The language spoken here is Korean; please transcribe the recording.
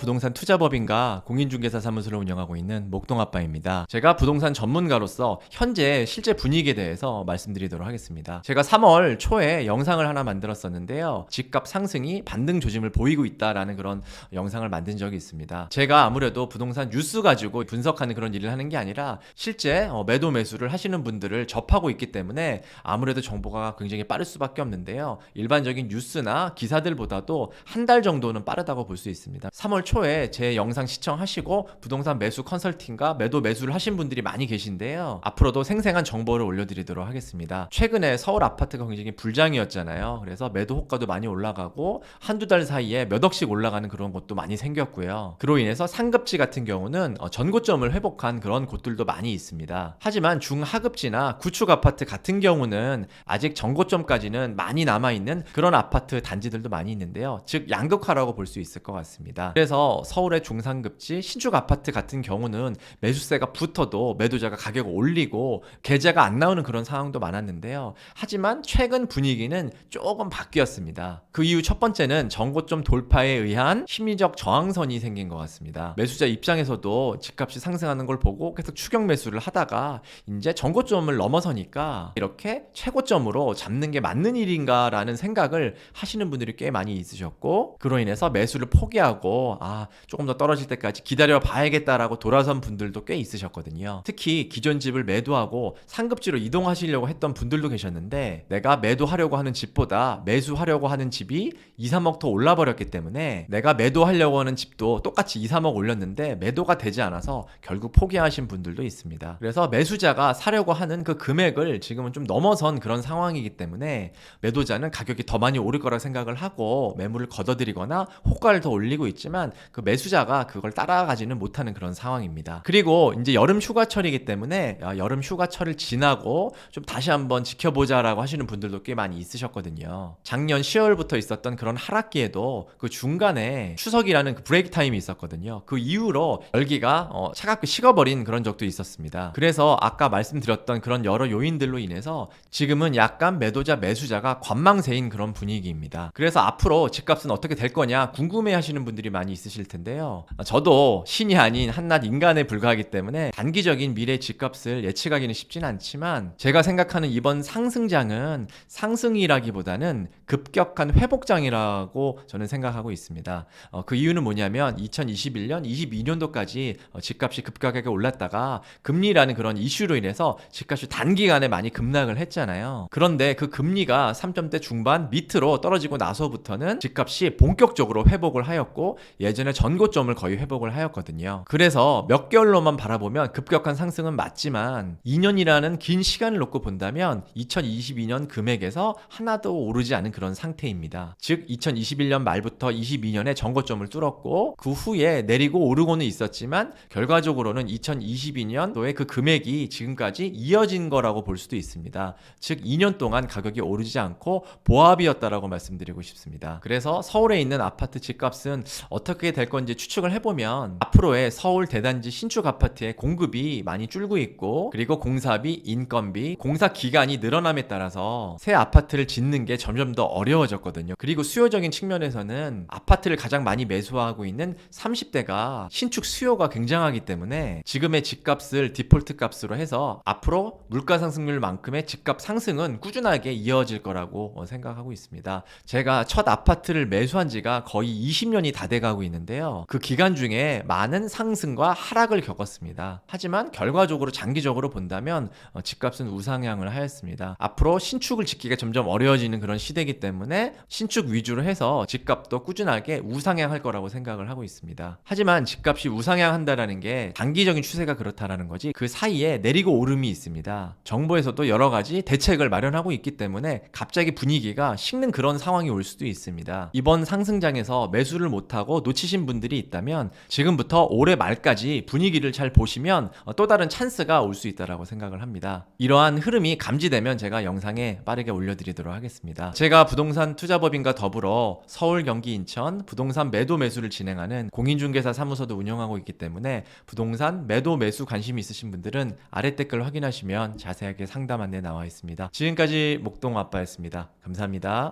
부동산 투자법인과 공인중개사 사무소를 운영하고 있는 목동아빠입니다. 제가 부동산 전문가로서 현재 실제 분위기에 대해서 말씀드리도록 하겠습니다. 제가 3월 초에 영상을 하나 만들었었는데요. 집값 상승이 반등 조짐을 보이고 있다라는 그런 영상을 만든 적이 있습니다. 제가 아무래도 부동산 뉴스 가지고 분석하는 그런 일을 하는 게 아니라 실제 어, 매도 매수를 하시는 분들을 접하고 있기 때문에 아무래도 정보가 굉장히 빠를 수밖에 없는데요. 일반적인 뉴스나 기사들보다도 한 달 정도는 빠르다고 볼 수 있습니다. 3월 초에 제 영상 시청하시고 부동산 매수 컨설팅과 매도 매수를 하신 분들이 많이 계신데요. 앞으로도 생생한 정보를 올려드리도록 하겠습니다. 최근에 서울 아파트가 굉장히 불장이었잖아요. 그래서 매도 호가도 많이 올라가고 한두 달 사이에 몇 억씩 올라가는 그런 곳도 많이 생겼고요. 그로 인해서 상급지 같은 경우는 어, 전고점을 회복한 그런 곳들도 많이 있습니다. 하지만 중하급지나 구축 아파트 같은 경우는 아직 전고점까지는 많이 남아있는 그런 아파트 단지들도 많이 있는데요. 즉 양극화라고 볼 수 있을 것 같습니다. 그래서 서울의 중상급지 신축 아파트 같은 경우는 매수세가 붙어도 매도자가 가격을 올리고 계좌가 안 나오는 그런 상황도 많았는데요. 하지만 최근 분위기는 조금 바뀌었습니다. 그 이유 첫 번째는 전고점 돌파에 의한 심리적 저항선이 생긴 것 같습니다. 매수자 입장에서도 집값이 상승하는 걸 보고 계속 추격 매수를 하다가 이제 전고점을 넘어서니까 이렇게 최고점으로 잡는 게 맞는 일인가라는 생각을 하시는 분들이 꽤 많이 있으셨고 그로 인해서 매수를 포기하고 아 조금 더 떨어질 때까지 기다려 봐야겠다라고 돌아선 분들도 꽤 있으셨거든요. 특히 기존 집을 매도하고 상급지로 이동하시려고 했던 분들도 계셨는데 내가 매도하려고 하는 집보다 매수하려고 하는 집이 2, 3억 더 올라 버렸기 때문에 내가 매도하려고 하는 집도 똑같이 2, 3억 올렸는데 매도가 되지 않아서 결국 포기하신 분들도 있습니다. 그래서 매수자가 사려고 하는 그 금액을 지금은 좀 넘어선 그런 상황이기 때문에 매도자는 가격이 더 많이 오를 거라 생각을 하고 매물을 걷어들이거나 호가를 더 올리고 있지만 그 매수자가 그걸 따라가지는 못하는 그런 상황입니다. 그리고 이제 여름 휴가철이기 때문에 야, 여름 휴가철을 지나고 좀 다시 한번 지켜보자라고 하시는 분들도 꽤 많이 있으셨거든요. 작년 10월부터 있었던 그런 하락기에도 그 중간에 추석이라는 그 브레이크 타임이 있었거든요. 그 이후로 열기가 어, 차갑게 식어버린 그런 적도 있었습니다. 그래서 아까 말씀드렸던 그런 여러 요인들로 인해서 지금은 약간 매도자 매수자가 관망세인 그런 분위기입니다. 그래서 앞으로 집값은 어떻게 될 거냐 궁금해 하시는 분들이 많이 있으 실 텐데요. 아, 저도 신이 아닌 한낱 인간에 불과하기 때문에 단기적인 미래 집값을 예측하기는 쉽진 않지만 제가 생각하는 이번 상승장은 상승이라기보다는 급격한 회복장이라고 저는 생각하고 있습니다. 어, 그 이유는 뭐냐면 2021년, 22년도까지 어, 집값이 급격하게 올랐다가 금리라는 그런 이슈로 인해서 집값이 단기간에 많이 급락을 했잖아요. 그런데 그 금리가 3점대 중반 밑으로 떨어지고 나서부터는 집값이 본격적으로 회복을 하였고 예전 에 전고점을 거의 회복을 하였거든요. 그래서 몇 개월로만 바라보면 급격한 상승은 맞지만 2년이라는 긴 시간을 놓고 본다면 2022년 금액에서 하나도 오르지 않은 그런 상태입니다. 즉 2021년 말부터 22년에 전고점을 뚫었고 그 후에 내리고 오르고는 있었지만 결과적으로는 2022년도에 그 금액이 지금까지 이어진 거라고 볼 수도 있습니다. 즉 2년 동안 가격이 오르지 않고 보합이었다라고 말씀드리고 싶습니다. 그래서 서울에 있는 아파트 집값은 어떻게 될 건지 추측을 해보면 앞으로의 서울 대단지 신축 아파트의 공급이 많이 줄고 있고 그리고 공사비, 인건비, 공사 기간이 늘어남에 따라서 새 아파트를 짓는 게 점점 더 어려워졌거든요. 그리고 수요적인 측면에서는 아파트를 가장 많이 매수하고 있는 30대가 신축 수요가 굉장하기 때문에 지금의 집값을 디폴트 값으로 해서 앞으로 물가 상승률만큼의 집값 상승은 꾸준하게 이어질 거라고 어, 생각하고 있습니다. 제가 첫 아파트를 매수한 지가 거의 20년이 다 돼가고 있는 데요. 그 기간 중에 많은 상승과 하락을 겪었습니다. 하지만 결과적으로 장기적으로 본다면 어, 집값은 우상향을 하였습니다. 앞으로 신축을 짓기가 점점 어려워지는 그런 시대이기 때문에 신축 위주로 해서 집값도 꾸준하게 우상향할 거라고 생각을 하고 있습니다. 하지만 집값이 우상향한다라는 게 단기적인 추세가 그렇다라는 거지 그 사이에 내리고 오름이 있습니다. 정부에서도 여러 가지 대책을 마련하고 있기 때문에 갑자기 분위기가 식는 그런 상황이 올 수도 있습니다. 이번 상승장에서 매수를 못하고 놓치 신 분들이 있다면 지금부터 올해 말까지 분위기를 잘 보시면 어, 또 다른 찬스가 올 수 있다라고 생각을 합니다. 이러한 흐름이 감지되면 제가 영상에 빠르게 올려드리도록 하겠습니다. 제가 부동산 투자법인과 더불어 서울, 경기, 인천 부동산 매도 매수를 진행하는 공인중개사 사무소도 운영하고 있기 때문에 부동산 매도 매수 관심이 있으신 분들은 아래 댓글 확인하시면 자세하게 상담 안내 나와 있습니다. 지금까지 목동 아빠였습니다. 감사합니다.